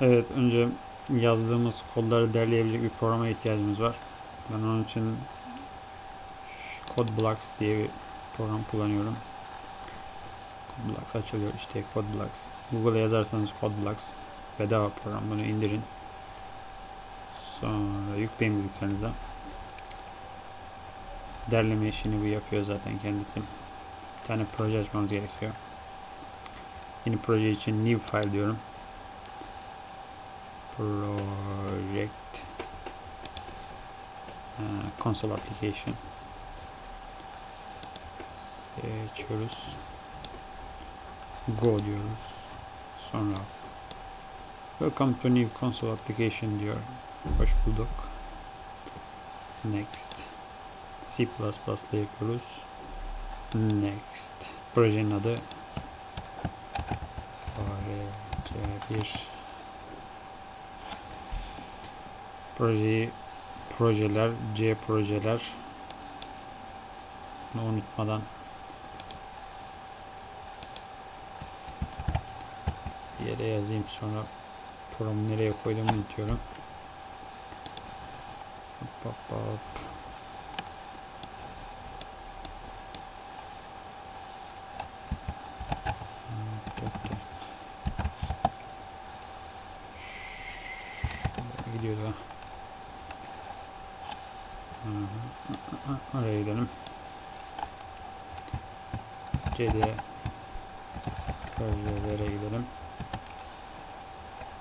Evet önce yazdığımız kodları derleyebilecek bir programa ihtiyacımız var. Ben onun için CodeBlocks diye bir program kullanıyorum. CodeBlocks açılıyor işte CodeBlocks. Google'a yazarsanız CodeBlocks bedava program bunu indirin. Sonra yükleyin bilgisayarınıza. Derleme işini bu yapıyor zaten kendisi. Bir tane proje açmamız gerekiyor. Yeni proje için new file diyorum. Project uh, console application seçiyoruz. Go diyoruz. Sonra Welcome to new console application diyor. Hoş bulduk. Next. C++ ile yapıyoruz. Next. Projenin adı RC1 Projeyi projeler, C projeler Bunu unutmadan bir yere yazayım sonra programı nereye koyduğumu unutuyorum. Hop hop hop. Gidiyordu. Oraya gidelim. CD projelere gidelim.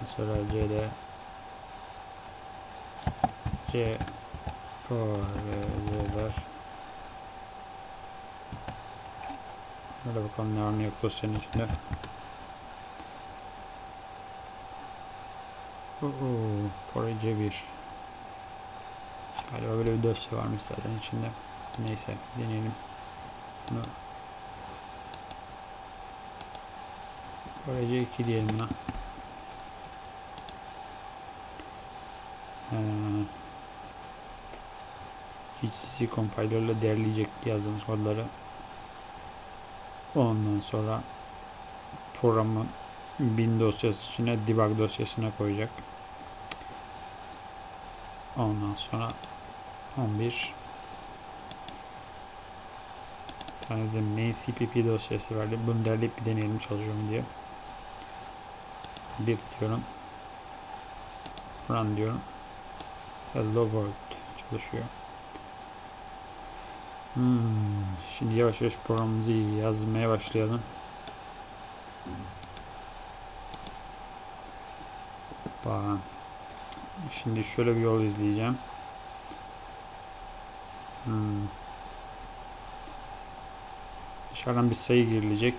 Mesela CD C projeler Hadi bakalım ne var ne yok dosyanın içinde. Oo, proje 1 Galiba böyle bir dosya varmış zaten içinde. Neyse deneyelim. Bunu Proje 2 diyelim buna. Ee, GCC compiler ile derleyecek yazdığımız kodları. Ondan sonra programın bin dosyası içine debug dosyasına koyacak. Ondan sonra 11 tane de main dosyası verdi. Bunu derleyip bir deneyelim çalışıyorum diye. Bir diyorum. Run diyorum. Hello world çalışıyor. Hmm, şimdi yavaş yavaş programımızı yazmaya başlayalım. Hoppa. Şimdi şöyle bir yol izleyeceğim. Hmm. Dışarıdan bir sayı girilecek.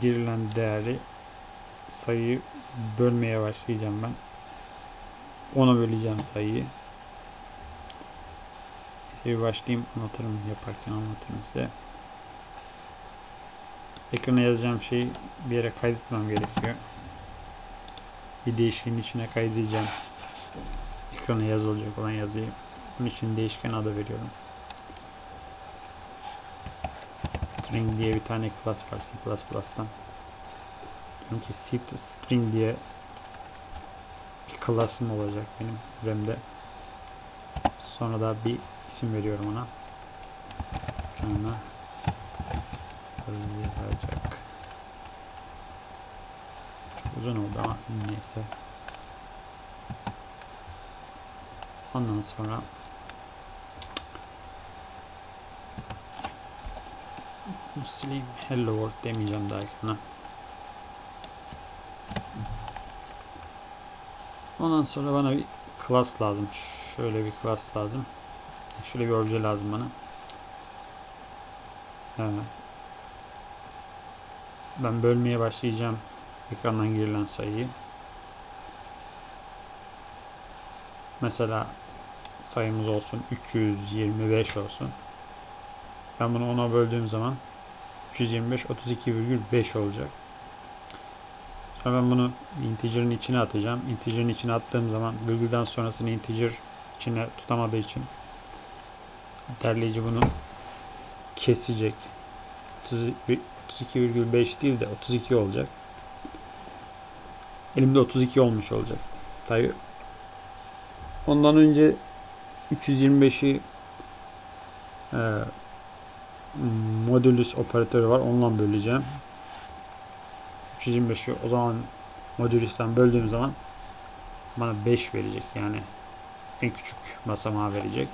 Girilen değeri sayıyı bölmeye başlayacağım ben. Ona böleceğim sayıyı. Bir başlayayım anlatırım yaparken anlatırım size. Ekrana yazacağım şeyi bir yere kaydetmem gerekiyor. Bir değişkenin içine kaydedeceğim. Ekrana yazılacak olan yazıyı. Bunun için değişken adı veriyorum. String diye bir tane class var C++'dan. Diyorum ki string diye bir class'ım olacak benim RAM'de. Sonra da bir isim veriyorum ona. Ona yazacak. Uzun oldu ama neyse. Ondan sonra sileyim. Hello world demeyeceğim daha ekrana. Ondan sonra bana bir class lazım. Şöyle bir class lazım. Şöyle bir obje lazım bana. Evet. Ben bölmeye başlayacağım. Ekrandan girilen sayıyı. Mesela sayımız olsun 325 olsun. Ben bunu 10'a böldüğüm zaman 325 32,5 olacak. Sonra ben bunu integer'ın içine atacağım. Integer'ın içine attığım zaman virgülden sonrasını integer içine tutamadığı için derleyici bunu kesecek. 32,5 değil de 32 olacak. Elimde 32 olmuş olacak. Tabii ondan önce 325'i e, modülüs operatörü var. Onunla böleceğim. 325'i o zaman modülüsten böldüğüm zaman bana 5 verecek. Yani en küçük basamağı verecek.